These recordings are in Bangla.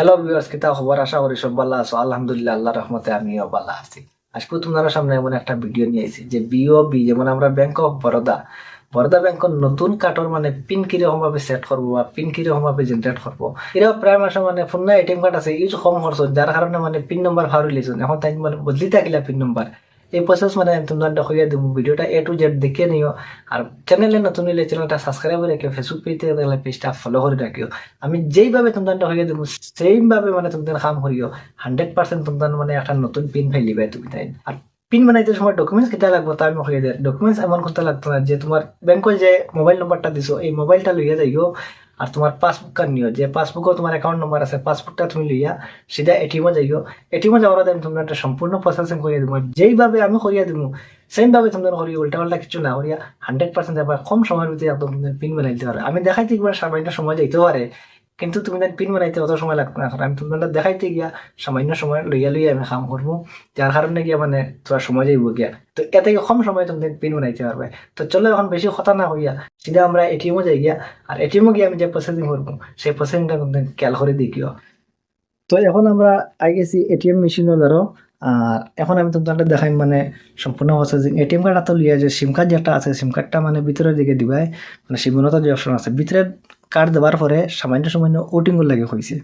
হ্যালো ভিউয়ার্স কিতা খবর? আশা করি সব ভালো আছো। আলহামদুলিল্লাহ আল্লাহ রহমতে আমিও ভালো আছি। আজকে তোমার সামনে এমন একটা ভিডিও নিয়ে এসেছি যে বিওবি যেমন আমরা ব্যাংক অফ বরোদা বরোদা ব্যাংকের নতুন কার্ডর মানে পিন কিরকমভাবে সেট করব বা পিন কিরকমভাবে জেনারেট করব, এরাও প্রায় মাসে মানে ফোন না এটিএম কার্ড আছে ইউজ কম খরচ যার কারণে মানে পিন নম্বর ভাবি লিছুন এখন তাই মানে বদলি থাকিলা পিন নম্বর এই প্রসেস মানে তোমার দেখাইয়া দেবো ভিডিওটা এ টু জেড দেখে নিও। আর চ্যানেলে নতুন হলে চ্যানেলটা সাবস্ক্রাইব করে রাখিও ফেসবুক পেজে দেখলে পেজটা ফলো করে রাখিও আমি যেইভাবে তোমার দেখাইয়া দেবো সেইভাবে মানে তোমাদের কাম করিও হান্ড্রেড পার্সেন্ট তোমার মানে একটা নতুন পিন ফাইলিবে তুমি তাই আর পিন বানাইতে সময় ডকুমেন্টস কেটে লাগবো তা আমি দিই ডকুমেন্টস এমন করতে লাগতো না, যে তোমার ব্যাংকে যে মোবাইল নম্বরটা দিছো, এই মোবাইলটা লইয়া যাইও আর তোমার পাসবুক নিও। যে পাসবুকও তোমার অ্যাকাউন্ট নম্বর আছে পাসবুকটা তুমি লইয়া সিধা এটিএমও যাইও। এটিএমও যাওয়ার আমি তোমার একটা সম্পূর্ণ প্রসেসিং করিয়া দিব যেইভাবে আমি করিয়া দিব সেমভাবে তোমাদের করি উল্টা পাল্টা কিছু না করিয়া হান্ড্রেড পার্সেন্ট কম সময়ের ভিতরে একদম পিন বানাইতে পারে। আমি দেখাইতে একবার সামান্য সময় যাইতে পারে। কিন্তু তুমি তাই পিন বানাইতে অত সময় লাগবে না। আমি তোমাদের দেখাইতে গিয়া সামান্য সময় লইয়া লইয়া আমি কাম করব। যার কারণে গিয়া মানে তোমার সময় যাইব গিয়া। তো এতে কম সময় তুমি পিন বানাইতে পারবে। তো চলো এখন বেশি কথা না হইয়া সিধা আমরা এটিএমও যাই গিয়া আর এটিএমও গিয়ে আমি যে প্রসেসিং করব, সেই প্রসেসিংটা তোমাদের খেয়াল করে দেখিও। তো এখন আমরা আই গেছি এটিএম মেশিনও ধরো আর এখন আমি তোমাদের দেখাই মানে সম্পূর্ণ প্রসেসিং এটিএম কার্ড তো লিয়া যে সিম কার্ড যেটা আছে সিম কার্ডটা মানে ভিতরের দিকে দিবাই। মানে সিমনতা যে অপশন আছে। ভিতরে কার্ড দেওয়ার পরে সামান্য সামান্য ওটিং লাগে হয়েছে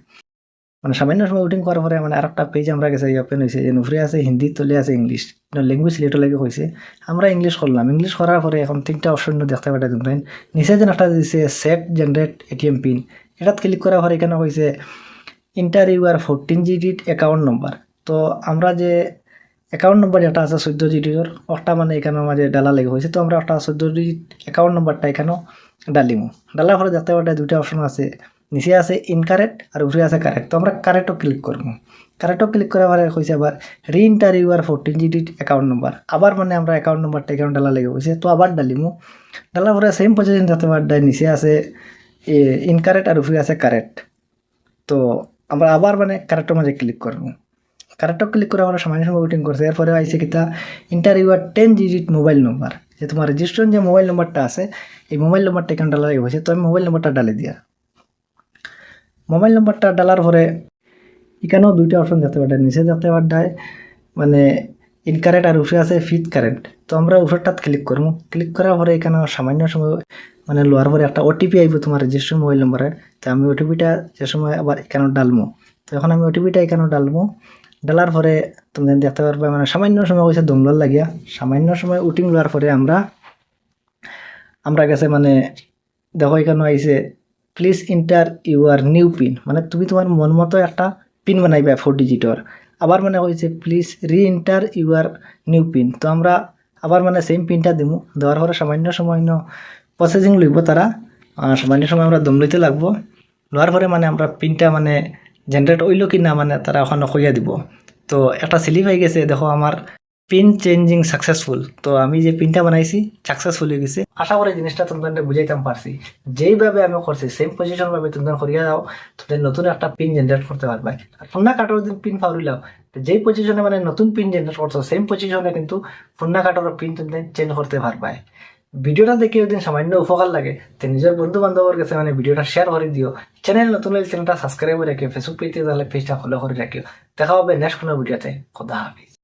মানে সামান্য সময় ওটিং করার পরে মানে আরেকটা পেজ আমরা গেছে ওপেন হয়েছে যে নুফরে আছে, হিন্দি তলে আছে ইংলিশ। ল্যাঙ্গুয়েজ সিলেক্ট লাগে হয়েছে আমরা ইংলিশ করলাম। ইংলিশ করার পরে এখন তিনটা অপশন দেখতে পাঠাই তোমরা নিচে যেন একটা দিছে সেট জেনারেট এটিএম পিন এটাত ক্লিক করার পরে এখানে হয়েছে enter your fourteen digit account number তো আমরা যে অ্যাকাউন্ট নম্বর যেটা আছে, চোদ্দ জিডির একটা মানে এখানে মাঝে ডালা লেগে হয়েছে তো আমরা একটা চোদ্দ ডিজিট অ্যাকাউন্ট নম্বরটা এখানেও ডালিমু। ডালার পরে দেখতে পাঠাই দুইটা অপশন আছে। নিচে আছে ইনকারেক্ট আর উপরে আছে কারেক্ট তো আমরা কারেক্টও ক্লিক করব। কারেক্টও ক্লিক করার পরে হয়েছে আবার reenter your fourteen digit account number আবার মানে আমরা অ্যাকাউন্ট নম্বরটা এখানে ডালা লেগে হয়েছে তো আবার ডালিমু। ডালার পরে সেম পজিশন দেখতে পাঠাই নিচে আছে ইনকারেক্ট আর উপরে আছে কারেক্ট তো আমরা আবার মানে কারেক্টের মাঝে ক্লিক করব। কারেক্টও ক্লিক করে আমরা সামান্য সময় ওয়েটিং করছে। এরপরে আইসে কিতা? ইন্টারভিউ আর টেন ডিজিট মোবাইল নম্বর যে তোমার রেজিস্ট্রেশন যে মোবাইল নম্বরটা আছে, এই মোবাইল নম্বরটা এখানে ডালা হয়েছে তো আমি মোবাইল নম্বরটা ডালে দিয়া। মোবাইল নম্বরটা ডালার পরে এখানেও দুইটা অপশন দেখতে পাঠায় নিচে দেখতে পাঠায় মানে ইনকারেন্ট আর উপরে আছে ফিট কারেন্ট তো আমরা উপরটাত ক্লিক করব। ক্লিক করার পরে এখানে সামান্য সময় মানে লোয়ার পরে একটা ওটিপি আইব তোমার রেজিস্ট্রেশন মোবাইল নম্বরে তো আমি ওটিপিটা যে সময় আবার এখানে ডালবো তো এখন আমি ওটিপিটা এখানে ডালমো ডালার পরে তুমি দেখতে পারবে মানে সামান্য সময় হয়েছে দমলার লাগিয়া। সামান্য সময় উটিং লোৱাৰ পরে আমরা। আমরা গেছে মানে দেখো এখানে আইছে please enter your new pin মানে তুমি তোমার মন মতো একটা পিন বানাইবা ফোর ডিজিটর আবার মানে হয়েছে প্লিজ রি ইন্টার ইউর নিউ পিন তো আমরা আবার মানে সেম পিনটা দিমু। দেওয়ার পরে সামান্য সময় প্রসেসিং লইব তারা। সামান্য সময় আমরা দম লইতে লাগবো। লোৱাৰ পরে মানে আমরা পিনটা মানে জেনারেট হইল কি না মানে তারা ওখানে কইয়া দিব। তো একটা স্লিপ হয়ে গেছে, দেখো আমার পিন চেঞ্জিং সাকসেসফুল তো আমি যে পিনটা বানাইছি সাকসেসফুল হয়ে গেছে। আশা করি জিনিসটা তোমাদের বুঝাইতাম পারছি। যেইভাবে আমি করছি সেম পজিশন ভাবে তোমরা করিয়া যাও তোমাদের নতুন একটা পিন জেনারেট করতে পারবে। আর ফোনা কাটার দিন পিন ফাউরিলাও যেই পজিশনে মানে নতুন পিন জেনারেট করছ সেম পজিশনে কিন্তু ফোনা কাটার পিন তুমি চেঞ্জ করতে পারবে। ভিডিওটা দেখে যদি সামান্য উপকার লাগে, তো নিজের বন্ধু বান্ধবের কাছে মানে ভিডিওটা শেয়ার করে দিও চ্যানেল নতুন হলে চ্যানেলটা সাবস্ক্রাইব করে রাখিও ফেসবুক পেজে তাহলে পেজটা ফলো করে রাখিও দেখা হবে নেক্সট কোনো ভিডিওতে। কথা হাফিজ।